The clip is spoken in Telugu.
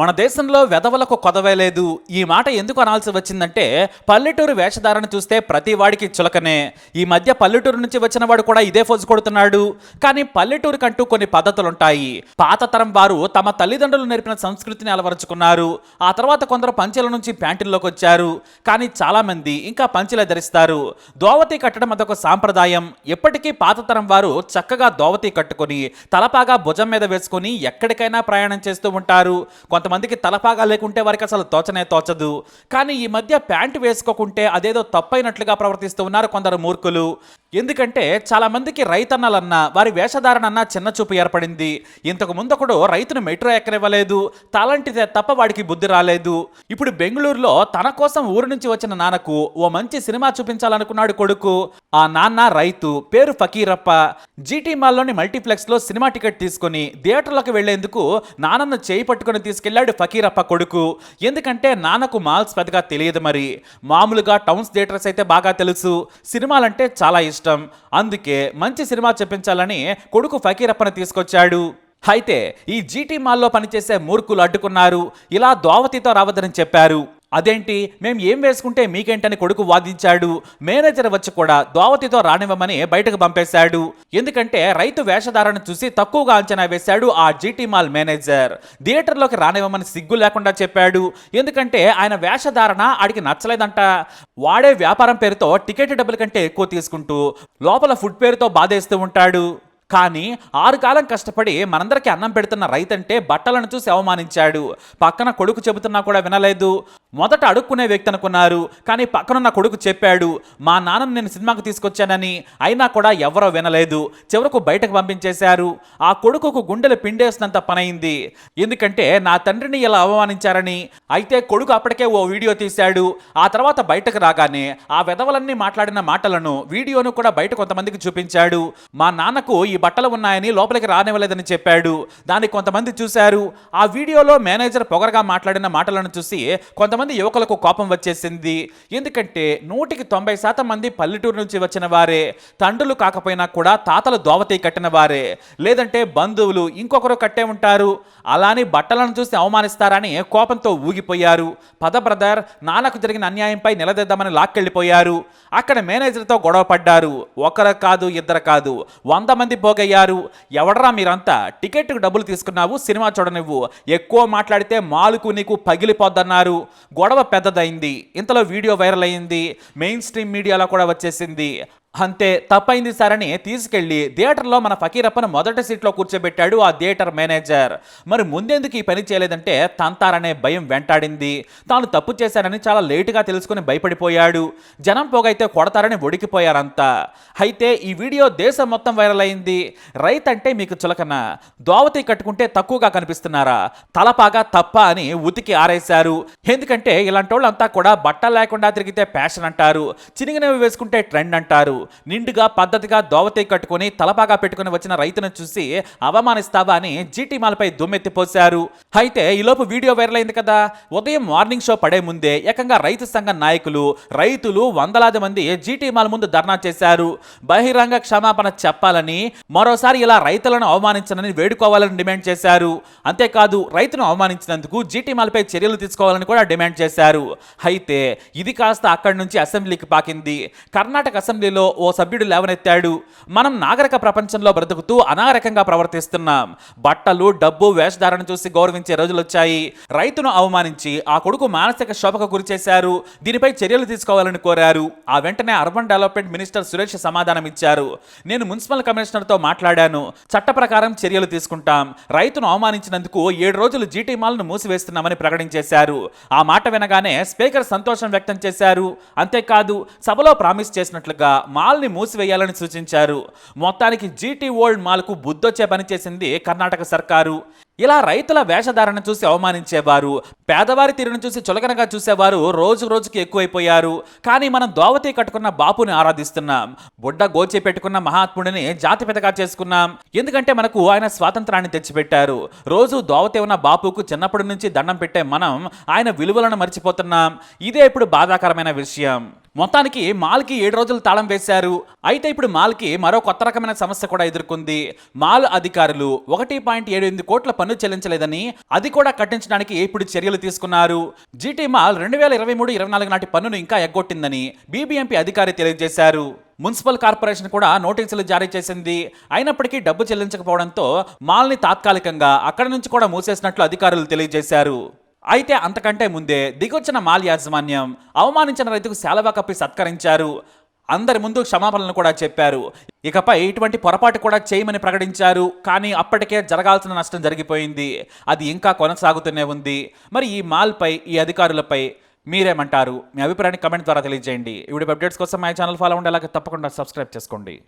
మన దేశంలో వెధవలకు కొదవే లేదు. ఈ మాట ఎందుకు అనాల్సి వచ్చిందంటే పల్లెటూరు వేషధారణ చూస్తే ప్రతి వాడికి చులకనే. ఈ మధ్య పల్లెటూరు నుంచి వచ్చిన వాడు కూడా ఇదే ఫోజు కొడుతున్నాడు. కానీ పల్లెటూరు కంటూ కొన్ని పద్ధతులుంటాయి. పాత తరం వారు తమ తల్లిదండ్రులు నేర్పిన సంస్కృతిని అలవరుచుకున్నారు. ఆ తర్వాత కొందరు పంచెల నుంచి ప్యాంటుల్లోకి వచ్చారు. కానీ చాలామంది ఇంకా పంచెలే ధరిస్తారు. దోవతి కట్టడం అదొక సాంప్రదాయం. ఎప్పటికీ పాత తరం వారు చక్కగా దోవతి కట్టుకొని తలపాగా భుజం మీద వేసుకొని ఎక్కడికైనా ప్రయాణం చేస్తూ ఉంటారు. కొంత కొంతమందికి తలపాగా లేకుంటే వారికి అసలు తోచనే తోచదు. కానీ ఈ మధ్య ప్యాంటు వేసుకోకుంటే అదేదో తప్పైనట్లుగా ప్రవర్తిస్తూ ఉన్నారు కొందరు మూర్ఖులు. ఎందుకంటే చాలామందికి రైతన్నలన్నా వారి వేషధారణ చిన్న చూపు ఏర్పడింది. ఇంతకు ముందొకడు రైతును మెట్రో ఎక్కనివ్వలేదు. తలంటితే తప్ప వాడికి బుద్ధి రాలేదు. ఇప్పుడు బెంగళూరులో తన కోసం ఊరు నుంచి వచ్చిన నాన్నకు ఓ మంచి సినిమా చూపించాలనుకున్నాడు కొడుకు. ఆ నాన్న రైతు పేరు ఫకీరప్ప. జీటీ మాల్లోని మల్టీప్లెక్స్లో సినిమా టికెట్ తీసుకుని థియేటర్లోకి వెళ్ళేందుకు నాన్నను చేయి పట్టుకుని వెళ్ళాడు ఫకీరప్ప కొడుకు. ఎందుకంటే నాన్నకు మాల్స్ పెద్దగా తెలియదు మరి. మామూలుగా టౌన్స్ థియేటర్స్ అయితే బాగా తెలుసు. సినిమాలంటే చాలా ఇష్టం. అందుకే మంచి సినిమా చెప్పించాలని కొడుకు ఫకీరప్పని తీసుకొచ్చాడు. అయితే ఈ జీటీ మాల్లో పనిచేసే మూర్ఖులు అడ్డుకున్నారు. ఇలా దోవతితో రావద్దని చెప్పారు. అదేంటి? మేము ఏం వేసుకుంటే మీకేంటని కొడుకు వాదించాడు? మేనేజర్ వచ్చి కూడా దోవతితో రానివ్వమని బయటకు పంపేశాడు. ఎందుకంటే రైతు వేషధారణ చూసి తక్కువగా అంచనా వేశాడు ఆ జీటీ మాల్ మేనేజర్. థియేటర్లోకి రానివ్వమని సిగ్గు లేకుండా చెప్పాడు. ఎందుకంటే ఆయన వేషధారణ ఆడికి నచ్చలేదంట. వాడే వ్యాపారం పేరుతో టికెట్ డబ్బుల కంటే ఎక్కువ తీసుకుంటూ లోపల ఫుడ్ పేరుతో బాధేస్తూ ఉంటాడు. కానీ ఆరు కాలం కష్టపడి మనందరికీ అన్నం పెడుతున్న రైతంటే బట్టలను చూసి అవమానించాడు. పక్కన కొడుకు చెబుతున్నా కూడా వినలేదు. మొదట అడుక్కునే వ్యక్తి అనుకున్నారు. కానీ పక్కనున్న కొడుకు చెప్పాడు మా నాన్నను నేను సినిమాకు తీసుకొచ్చానని. అయినా కూడా ఎవరో వినలేదు. చివరకు బయటకు పంపించేశారు. ఆ కొడుకుకు గుండెలు పిండేసినంత పనైంది. ఎందుకంటే నా తండ్రిని ఇలా అవమానించారని. అయితే కొడుకు అప్పటికే ఓ వీడియో తీశాడు. ఆ తర్వాత బయటకు రాగానే ఆ వెధవలన్నీ మాట్లాడిన మాటలను వీడియోను కూడా బయట కొంతమందికి చూపించాడు. మా నాన్నకు ఈ బట్టలు ఉన్నాయని లోపలికి రానివ్వలేదని చెప్పాడు. దాన్ని కొంతమంది చూశారు. ఆ వీడియోలో మేనేజర్ పొగరగా మాట్లాడిన మాటలను చూసి కొంతమంది యువకులకు కోపం వచ్చేసింది. ఎందుకంటే నూటికి తొంభై శాతం మంది పల్లెటూరు నుంచి వచ్చిన వారే తండ్రులు కాకపోయినా కూడా తాతలు దోవతి కట్టిన వారే లేదంటే బంధువులు ఇంకొకరు కట్టే ఉంటారు. అలాని బట్టలను చూసి అవమానిస్తారని కోపంతో ఊగిపోయారు. పద బ్రదర్ నాన్నకు జరిగిన అన్యాయంపై నిలదీద్దామని లాక్కెళ్ళిపోయారు. అక్కడ మేనేజర్తో గొడవ పడ్డారు. ఒకరు కాదు ఇద్దరు కాదు. వంద మంది పోగయ్యారు. ఎవడరా మీరంతా? టికెట్కు డబ్బులు తీసుకున్నావు సినిమా చూడనివ్వు. ఎక్కువ మాట్లాడితే మాలుకు నీకు పగిలిపోద్దన్నారు. గొడవ పెద్దదైంది. ఇంతలో వీడియో వైరల్ అయింది. మెయిన్ స్ట్రీమ్ మీడియాలో కూడా వచ్చేసింది. అంతే తప్పైంది సార్ అని తీసుకెళ్ళి థియేటర్లో మన ఫకీరప్పను మొదటి సీట్లో కూర్చోబెట్టాడు ఆ థియేటర్ మేనేజర్. మరి ముందెందుకు ఈ పని చేయలేదంటే తంతారనే భయం వెంటాడింది. తాను తప్పు చేశానని చాలా లేటుగా తెలుసుకుని భయపడిపోయాడు. జనం పోగైతే కొడతారని ఒడికిపోయారంతా. అయితే ఈ వీడియో దేశం మొత్తం వైరల్ అయింది. రైత్ అంటే మీకు చులకన. దోవతి కట్టుకుంటే తక్కువగా కనిపిస్తున్నారా? తలపాగా తప్ప అని ఉతికి ఆరేశారు. ఎందుకంటే ఇలాంటి వాళ్ళంతా కూడా బట్ట లేకుండా తిరిగితే ఫ్యాషన్ అంటారు. చినిగినవి వేసుకుంటే ట్రెండ్ అంటారు. నిండుగా పద్ధతిగా దోవతే కట్టుకుని తలపాగా పెట్టుకుని వచ్చిన రైతును చూసి అవమానిస్తావా? అని జీటీ మాల్పై దుమ్మెత్తిపోశారు అయితే ఈలోపు వీడియో వైరల్ అయింది కదా. ఉదయం మార్నింగ్ షో పడే ముందే ఏకంగా రైతు సంఘ నాయకులు రైతులు వందలాది మంది జీటీ మాల్ ముందు ధర్నా చేశారు. బహిరంగ క్షమాపణ చెప్పాలని మరోసారి ఇలా రైతులను అవమానించనని వేడుకోవాలని డిమాండ్ చేశారు. అంతేకాదు రైతును అవమానించినందుకు జీటీ మాల్పై చర్యలు తీసుకోవాలని కూడా డిమాండ్ చేశారు. అయితే ఇది కాస్త అక్కడి నుంచి అసెంబ్లీకి పాకింది. కర్ణాటక అసెంబ్లీలో ఓ సభ్యుడు లేవనెత్తాడు. మనం నాగరిక ప్రపంచంలో బ్రతుకుతూ అనాగరికంగా ప్రవర్తిస్తున్నాం. బట్టలు డబ్బు వేషధారణ చూసి గౌరవించే రోజులు వచ్చాయి రైతును అవమానించి ఆ కొడుకు మానసిక శోభకు గురి చేశారు దీనిపై చర్యలు తీసుకోవాలని కోరారు. ఆ వెంటనే అర్బన్ డెవలప్మెంట్ మినిస్టర్ సురేష్ సమాధానం ఇచ్చారు నేను మున్సిపల్ కమిషనర్తో మాట్లాడాను. చట్ట ప్రకారం చర్యలు తీసుకుంటాం. రైతును అవమానించినందుకు ఏడు రోజులు జీటీ మాల్ను మూసివేస్తున్నామని ప్రకటించేశారు. ఆ మాట వినగానే స్పీకర్ సంతోషం వ్యక్తం చేశారు. అంతేకాదు సభలో ప్రామిస్ చేసినట్లుగా మాల్ని మూసివేయాలని సూచించారు. మొత్తానికి జీటీ ఓల్డ్ మాల్కు బుద్ధొచ్చే పని చేసింది కర్ణాటక సర్కారు. ఇలా రైతుల వేషధారణ చూసి అవమానించేవారు. పేదవారి తీరును చూసి చులకనగా చూసేవారు రోజు రోజుకి ఎక్కువైపోయారు. కానీ మనం దోవతి కట్టుకున్న బాపుని ఆరాధిస్తున్నాం. బుడ్డ గోచి పెట్టుకున్న మహాత్ముడిని జాతిపితగా చేసుకున్నాం. ఎందుకంటే మనకు ఆయన స్వాతంత్రాన్ని తెచ్చిపెట్టారు. రోజు దోవతి ఉన్న బాపుకు చిన్నప్పటి నుంచి దండం పెట్టే మనం ఆయన విలువలను మర్చిపోతున్నాం. ఇదే ఇప్పుడు బాధాకరమైన విషయం. మొత్తానికి మాల్కి ఏడు రోజులు తాళం వేశారు. అయితే ఇప్పుడు మాల్కి మరో కొత్త రకమైన సమస్య కూడా ఎదుర్కొంది. మాల్ అధికారులు ఒకటి పాయింట్ ఏడు ఎనిమిది కోట్ల పన్ను చెల్లించలేదని అది కూడా కట్టించడానికి ఇప్పుడు చర్యలు తీసుకున్నారు. జీటీ మాల్ రెండు వేల ఇరవై మూడు ఇరవై నాలుగు నాటి పన్నును ఇంకా ఎగ్గొట్టిందని బీబీఎంపీ అధికారి తెలియజేశారు. మున్సిపల్ కార్పొరేషన్ కూడా నోటీసులు జారీ చేసింది. అయినప్పటికీ డబ్బు చెల్లించకపోవడంతో మాల్ని తాత్కాలికంగా అక్కడి నుంచి కూడా మూసేసినట్లు అధికారులు తెలియజేశారు. అయితే అంతకంటే ముందే దిగొచ్చిన మాల్ యాజమాన్యం అవమానించిన రైతుకు శాలవా కప్పి సత్కరించారు. అందరి ముందు క్షమాపణలు కూడా చెప్పారు. ఇకపై ఇటువంటి పొరపాటు కూడా చేయమని ప్రకటించారు. కానీ అప్పటికే జరగాల్సిన నష్టం జరిగిపోయింది. అది ఇంకా కొనసాగుతూనే ఉంది. మరి ఈ మాల్పై ఈ అధికారులపై మీరేమంటారు? మీ అభిప్రాయాన్ని కమెంట్ ద్వారా తెలియజేయండి. ఇప్పుడు అప్డేట్స్ కోసం మా ఛానల్ ఫాలో ఉండేలాగా తప్పకుండా సబ్స్క్రైబ్ చేసుకోండి.